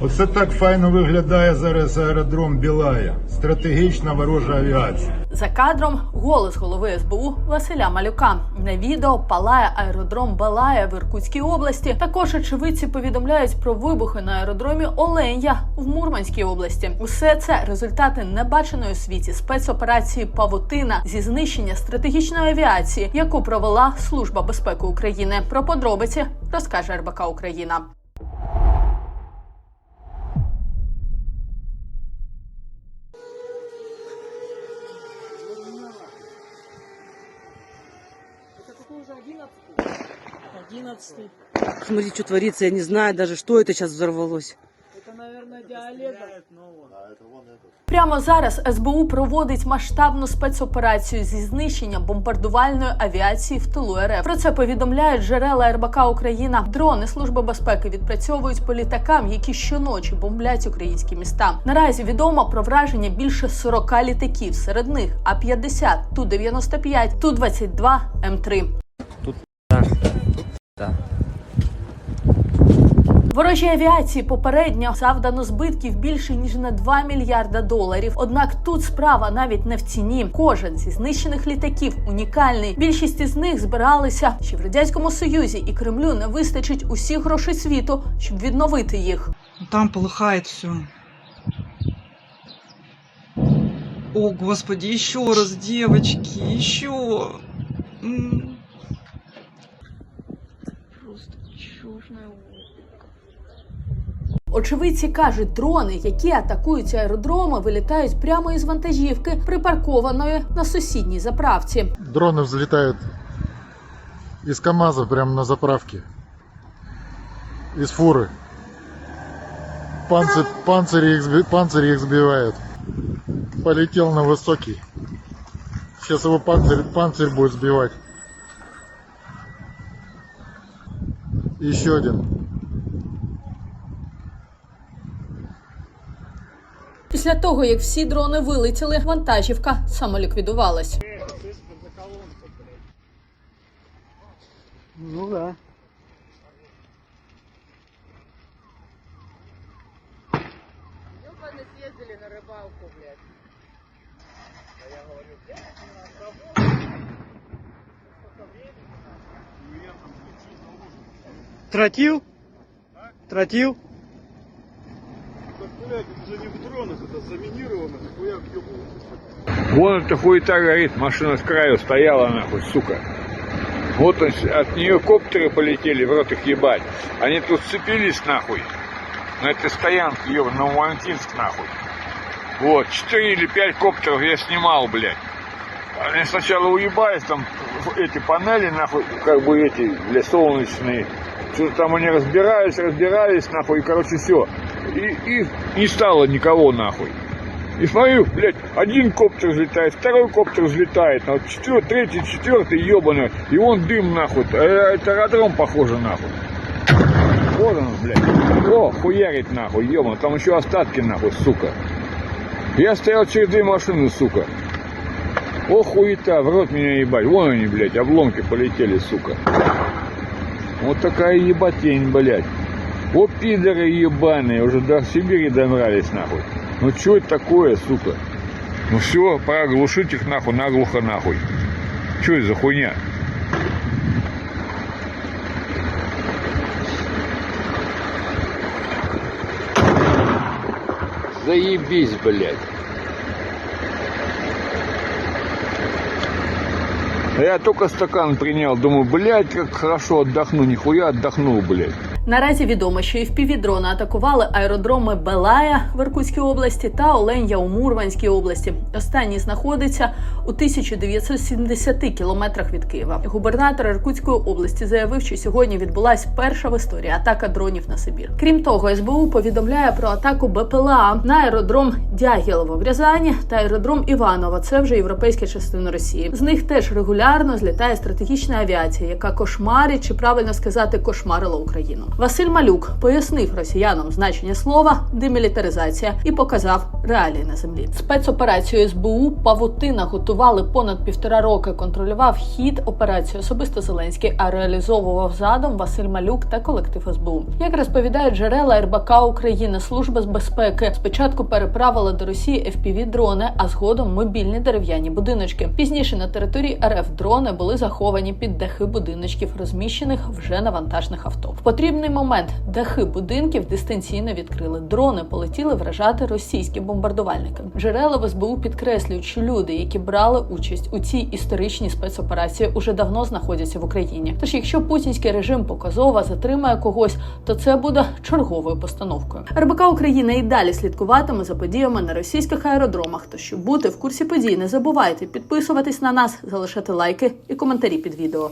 Оце так файно виглядає зараз аеродром Білая. Стратегічна ворожа авіація. За кадром голос голови СБУ Василя Малюка. На відео палає аеродром Балая в Іркутській області. Також очевидці повідомляють про вибухи на аеродромі Оленя в Мурманській області. Усе це результати небаченої у світі спецоперації Павутина зі знищення стратегічної авіації, яку провела Служба безпеки України. Про подробиці розкаже РБК Україна. Одиннадцатый. Смотри, что творится, я не знаю даже, что это сейчас взорвалось. Это, наверное, диалект. Прямо зараз СБУ проводить масштабну спецоперацію зі знищення бомбардувальної авіації в тилу РФ. Про це повідомляють джерела РБК Україна. Дрони Служби безпеки відпрацьовують по літакам, які щоночі бомблять українські міста. Наразі відомо про враження більше 40 літаків. Серед них А-50, Ту-95, Ту-22, М3. Да. Ворожій авіації попередньо завдано збитків більше ніж на 2 мільярда доларів. Однак тут справа навіть не в ціні. Кожен зі знищених літаків унікальний. Більшість із них збиралися ще в радянському союзі, і Кремлю не вистачить усіх грошей світу, щоб відновити їх. Там полыхает все. О, господи, еще раз, девочки, еще. черная Очевидці кажуть, дрони, які атакують аеродроми, вилітають прямо із вантажівки, припаркованої на сусідній заправці. Дроны взлетают из КАМАЗа прямо на заправке. Из фуры. Панцирь, панцирь, их, сби- панцирь их сбивает. Полетел на высокий. Сейчас его панцирь, панцирь будет сбивать. Еще один. Після того, як всі дрони вилетіли, вантажівка самоліквідувалась. Ну да. Тротил? Тротил? Вон эта хуета горит, машина с краю стояла нахуй, сука. Вот он, от нее коптеры полетели, в рот их ебать. Они тут сцепились нахуй. На этой стоянке, еб, на Валентинск нахуй. Вот, четыре или пять коптеров я снимал, блядь. Они сначала уебались, там эти панели, нахуй, как бы эти, блядь, солнечные. Что-то там они разбирались, разбирались, нахуй, и, короче, все. И, и не стало никого, нахуй. И смотрю, блядь, один коптер взлетает, второй коптер взлетает, а вот четвер- третий, четвертый, ебаный, и вон дым, нахуй, Э, это аэродром похоже, нахуй. Вот он, блядь. О, хуярит, нахуй, ебаный, там еще остатки, нахуй, сука. Я стоял через две машины, сука. О, хуета, в рот меня ебать. Вон они, блядь, обломки полетели, сука. Вот такая ебатень, блядь. О, пидоры ебаные, уже до Сибири добрались, нахуй. Ну что это такое, сука? Ну все, пора глушить их нахуй, наглухо нахуй. Что это за хуйня? Заебись, блядь. Я только стакан принял, думаю, блядь, как хорошо отдохну, нихуя отдохнул, блядь. Наразі відомо, що і впівдрони атакували аеродроми Белая в Іркутській області та Оленя у Мурманській області. Останній знаходиться у 1970 кілометрах від Києва. Губернатор Іркутської області заявив, що сьогодні відбулась перша в історії атака дронів на Сибір. Крім того, СБУ повідомляє про атаку БПЛА на аеродром Дягілово в Рязані та аеродром Іваново. Це вже європейська частина Росії. З них теж регулярно злітає стратегічна авіація, яка кошмарить чи правильно сказати кошмарила Україну. Василь Малюк пояснив росіянам значення слова демілітаризація і показав реалії на землі. Спецоперацію СБУ Павутина готували понад півтора роки. Контролював хід операції особисто Зеленський, а реалізовував задум Василь Малюк та колектив СБУ. Як розповідають джерела РБК України, служба з безпеки спочатку переправила до Росії fpv дрони, а згодом мобільні дерев'яні будиночки. Пізніше на території РФ дрони були заховані під дахи будиночків, розміщених вже на вантажних авто. В потрібний момент дахи будинків дистанційно відкрили. Дрони полетіли вражати російські бомбардувальники. Джерела в СБУ підкреслюють, що люди, які брали участь у цій історичній спецоперації, уже давно знаходяться в Україні. Тож, якщо путінський режим показово затримає когось, то це буде черговою постановкою. РБК України і далі слідкуватиме за подіями на російських аеродромах. То щоб бути в курсі подій, не забувайте підписуватись на нас, залишати лайки і коментарі під відео.